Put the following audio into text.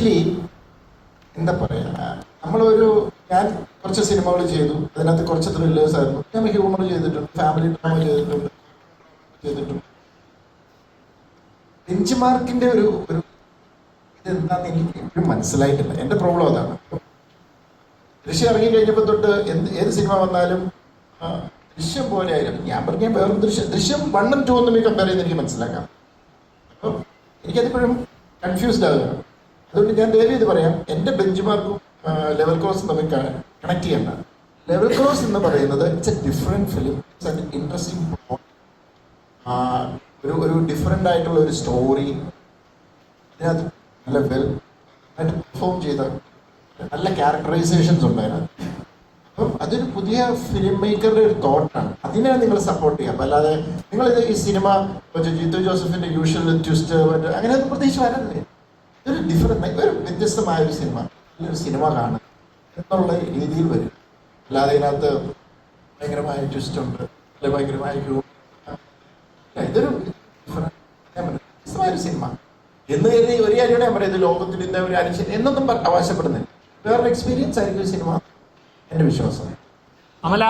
Basically എന്താ പറയാ? നമ്മളൊരു ഞാൻ കുറച്ച് സിനിമകൾ ചെയ്തു. അതിനകത്ത് കുറച്ച് ത്രില്ലേഴ്സ് ആയിരുന്നു. ഞാൻ ഹ്യൂമർ ചെയ്തിട്ടുണ്ട്. ഫാമിലി ഡ്രാമ ചെയ്തിട്ടുണ്ട്. ചെയ്തിട്ടുണ്ട്. ബെഞ്ച് മാർക്കിന്റെ ഒരു ഒരു ഇതെന്താന്ന് എനിക്ക് ഇപ്പോഴും മനസ്സിലായിട്ടില്ല. എന്റെ പ്രോബ്ലം അതാണ്. ദൃശ്യം ഇറങ്ങി കഴിഞ്ഞപ്പോൾ തൊട്ട് എന്ത് ഏത് സിനിമ വന്നാലും ദൃശ്യം പോലെ ആയിരുന്നു ഞാൻ പറഞ്ഞ വേറെ ദൃശ്യം ദൃശ്യം വണ്ണും ടൂ ഒന്നും കമ്പയർ ചെയ്യുന്ന എനിക്ക് മനസ്സിലാക്കാം അപ്പം എനിക്കതിപ്പോഴും കൺഫ്യൂസ്ഡ് ആകുകയാണ് അതുകൊണ്ട് ഞാൻ ദയവ് ഇത് പറയാം എന്റെ ബെഞ്ച് മാർക്കും ലെവൽ ക്രോസും തമ്മിൽ കണക്ട് ചെയ്യണ്ട. ലെവൽ ക്രോസ് എന്ന് പറയുന്നത് it's a different film it's an interesting ഒരു ഒരു ഡിഫറെന്റ് ആയിട്ടുള്ള ഒരു സ്റ്റോറി അതിനകത്ത് നല്ല വെൽ ആയിട്ട് പെർഫോം ചെയ്ത നല്ല ക്യാരക്ടറൈസേഷൻസ് ഉണ്ടായിരുന്നു. അപ്പം അതൊരു പുതിയ ഫിലിം മേക്കറുടെ ഒരു തോട്ടാണ് അതിനെ നിങ്ങൾ സപ്പോർട്ട് ചെയ്യാം. അപ്പൊ അല്ലാതെ നിങ്ങളിത് ഈ സിനിമ ജിത്തു ജോസഫിന്റെ യൂഷ്വൽ ട്വിസ്റ്റ് മറ്റേ അങ്ങനെ പ്രത്യേകിച്ച് വരണ്ടേ ഇതൊരു ഡിഫറെന്റ് ഒരു വ്യത്യസ്തമായ ഒരു സിനിമ നല്ലൊരു സിനിമ കാണുക എന്നുള്ള രീതിയിൽ വരും. അല്ലാതെ ഇതിനകത്ത് ഭയങ്കരമായ ട്വിസ്റ്റ് ഉണ്ട്. അല്ലെ ഭയങ്കരമായ ഇതൊരു വ്യത്യസ്തമായ ഒരു സിനിമ എന്ന് കരുതി ഒരു കാര്യമാണ് ഞാൻ പറയുന്നത്. ലോകത്തിൽ ഇന്ന ഒരു അനുശ എന്നൊന്നും അവകാശപ്പെടുന്നില്ല. വേറൊരു എക്സ്പീരിയൻസ് ആയിരിക്കും സിനിമ എന്റെ വിശ്വാസം. അമല